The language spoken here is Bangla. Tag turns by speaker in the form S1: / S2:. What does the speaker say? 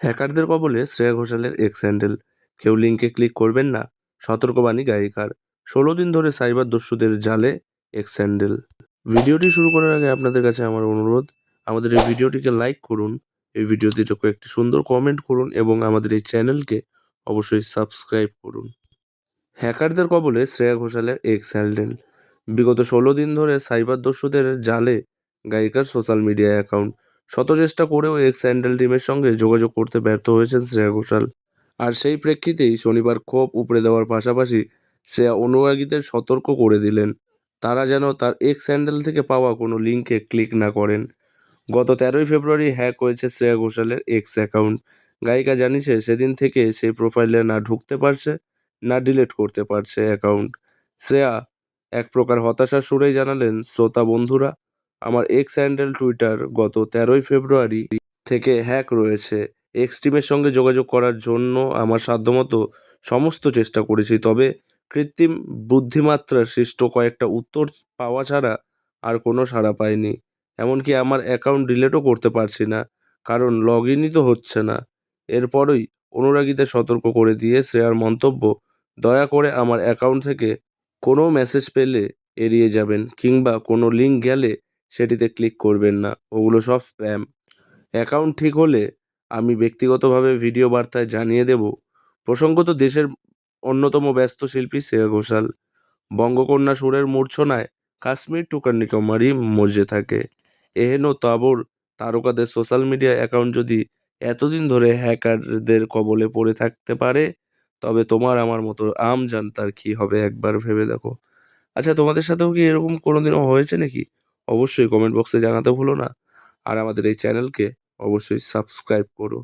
S1: হ্যাকারদের কবলে শ্রেয়া ঘোষালের এক্স হ্যান্ডেল কেউ লিঙ্কে ক্লিক করবেন না। সতর্কবাণী গায়িকার। ষোলো দিন ধরে সাইবার দস্যুদের জালে এক্স হ্যান্ডেল ভিডিওটি শুরু করার আগে আপনাদের কাছে আমার অনুরোধ, আমাদের এই ভিডিওটিকে লাইক করুন, এই ভিডিওটিতে একটি সুন্দর কমেন্ট করুন এবং আমাদের এই চ্যানেলকে অবশ্যই সাবস্ক্রাইব করুন। হ্যাকারদের কবলে শ্রেয়া ঘোষালের এক্স হ্যান্ডেল বিগত ষোলো দিন ধরে সাইবার দস্যুদের জালে গায়িকার সোশ্যাল মিডিয়া অ্যাকাউন্ট শত চেষ্টা করেও এক্স হ্যান্ডেল টিমের সঙ্গে যোগাযোগ করতে ব্যর্থ হয়েছেন শ্রেয়া ঘোষাল। আর সেই প্রেক্ষিতেই শনিবার ক্ষোভ উপড়ে দেওয়ার পাশাপাশি শ্রেয়া অনুরাগীদের সতর্ক করে দিলেন। তারা যেন তার এক্স হ্যান্ডেল থেকে পাওয়া কোনো লিঙ্কে ক্লিক না করেন। গত তেরোই ফেব্রুয়ারি হ্যাক হয়েছে শ্রেয়া ঘোষালের এক্স অ্যাকাউন্ট। গায়িকা জানিয়েছে, সেদিন থেকে সেই প্রোফাইলে না ঢুকতে পারছে, না ডিলিট করতে পারছে অ্যাকাউন্ট। শ্রেয়া এক প্রকার হতাশার সুরেই জানালেন শ্রোতা বন্ধুরা। আমার এক্স হ্যান্ডেল টুইটার গত তেরোই ফেব্রুয়ারি থেকে হ্যাক রয়েছে। এক্স টিমের সঙ্গে যোগাযোগ করার জন্য আমার সাধ্যমতো সমস্ত চেষ্টা করেছি, তবে কৃত্রিম বুদ্ধিমাত্রার সৃষ্ট কয়েকটা উত্তর পাওয়া ছাড়া আর কোনো সাড়া পাইনি। এমনকি আমার অ্যাকাউন্ট ডিলেটও করতে পারছি না, কারণ লগ ইনই তো হচ্ছে না। এরপরই অনুরাগীদের সতর্ক করে দিয়ে শ্রেয়ার মন্তব্য, দয়া করে আমার অ্যাকাউন্ট থেকে কোনো মেসেজ পেলে এড়িয়ে যাবেন, কিংবা কোনো লিঙ্ক গেলে সেটিতে ক্লিক করবেন না। ওগুলো সব স্প্যাম অ্যাকাউন্ট ঠিক হলে আমি ব্যক্তিগতভাবে ভিডিও বার্তায় জানিয়ে দেব। প্রসঙ্গত দেশের অন্যতম ব্যস্ত শিল্পী শ্রেয়া ঘোষাল বঙ্গকন্যা সুরের মূর্ছনায় কাশ্মীর টু মজে থাকে। এহেন তাবর তারকাদের সোশ্যাল মিডিয়া অ্যাকাউন্ট যদি এতদিন ধরে হ্যাকারদের কবলে পড়ে থাকতে পারে, তবে তোমার আমার মতো আম জানতার কী হবে একবার ভেবে দেখো। আচ্ছা তোমাদের সাথেও কি এরকম কোনোদিনও হয়েছে নাকি? অবশ্যই কমেন্ট বক্সে জানাতে ভুলো না। আর আমাদের এই চ্যানেলকে অবশ্যই সাবস্ক্রাইব করো।